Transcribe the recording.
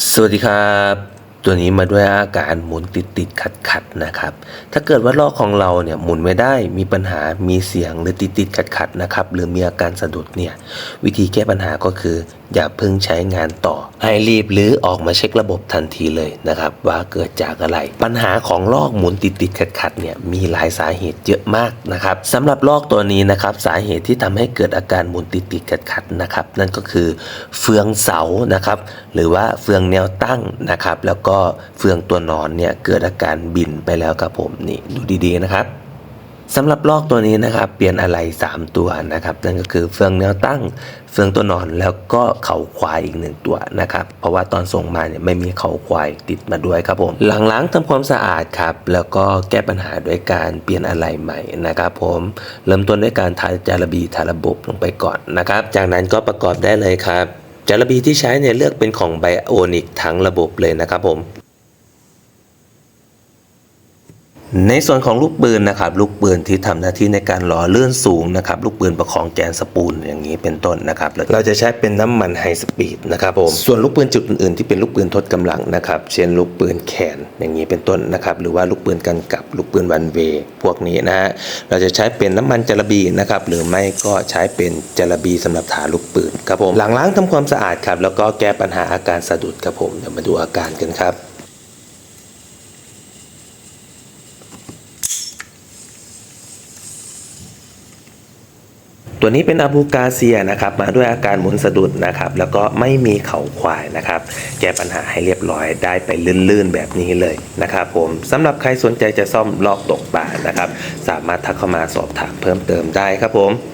สวัสดีครับ ตัวนี้มาด้วยอาการหมุนติดติดขัดขัดนะครับ ถ้าเกิดว่าลอกของเราเนี่ยหมุนไม่ได้มีปัญหามีเสียงหรือติดติดขัดขัดนะครับ หรือมีอาการสะดุดเนี่ยวิธีแก้ปัญหาก็คือ อย่าเพิ่งใช้งานต่อ ให้รีบหรือออกมาเช็คระบบทันทีเลยนะครับ ว่าเกิดจากอะไร ปัญหาของลอกหมุนติดติดขัดขัดเนี่ยมีหลายสาเหตุเยอะมากนะครับสำหรับลอกตัวนี้นะครับ สาเหตุที่ทำให้เกิดอาการหมุนติดติดขัดขัดนะครับ นั่นก็คือเฟืองเสานะครับ หรือว่าเฟืองแนวตั้งนะครับ แล้วก็เฟืองตัวนอนเนี่ยเกิดอาการบินไปแล้วครับผมนี่ดูดีๆนะครับสำหรับลอกตัวนี้นะครับ เปลี่ยนอะไร 3 ตัวนะครับ นั่นก็คือเฟืองแนวตั้ง เฟืองตัวนอนแล้วก็เขาควายอีกหนึ่งตัวนะครับ เพราะว่าตอนส่งมาเนี่ยไม่มีเขาควายติดมาด้วยครับผมหลังล้างทำความสะอาดครับ แล้วก็แก้ปัญหาด้วยการเปลี่ยนอะไรใหม่นะครับผมเริ่มต้นด้วยการทาจาระบีทาระบบลงไปก่อนนะครับ จากนั้นก็ประกอบได้เลยครับ จาระบีที่ใช้เนี่ยเลือกเป็นของไบโอนิกทั้งระบบเลยนะครับผม ในส่วนของลูกปืนนะครับลูกปืนที่ทำหน้าที่ในการหล่อเลื่อนสูงนะครับลูกปืนประคองแกนสปูลอย่างนี้เป็นต้นนะครับเราจะใช้เป็นน้ำมันไฮสปีดนะครับผมส่วนลูกปืนจุดอื่นๆที่เป็นลูกปืนทดกำลังนะครับเช่นลูกปืนแขนอย่างนี้เป็นต้นนะครับหรือว่าลูกปืนกันกับลูกปืนวันเวพวกนี้นะฮะเราจะใช้เป็นน้ำมันจาระบีนะครับหรือไม่ก็ใช้เป็นจาระบีสำหรับถาลูกปืนครับผมหลังล้างทำความสะอาดครับแล้วก็แก้ปัญหาอาการสะดุดครับผมเดี๋ยวมาดูอาการกันครับ ตัวนี้เป็นอะบูกาเซียนะครับมาด้วยอาการหมุนสะดุดนะครับแล้วก็ไม่มีเข่าควายนะครับแก้ปัญหาให้เรียบร้อยได้ไปลื่นๆแบบนี้เลยนะครับผมสำหรับใครสนใจจะซ่อมลอกตกปลานะครับสามารถทักเข้ามาสอบถามเพิ่มเติมได้ครับผม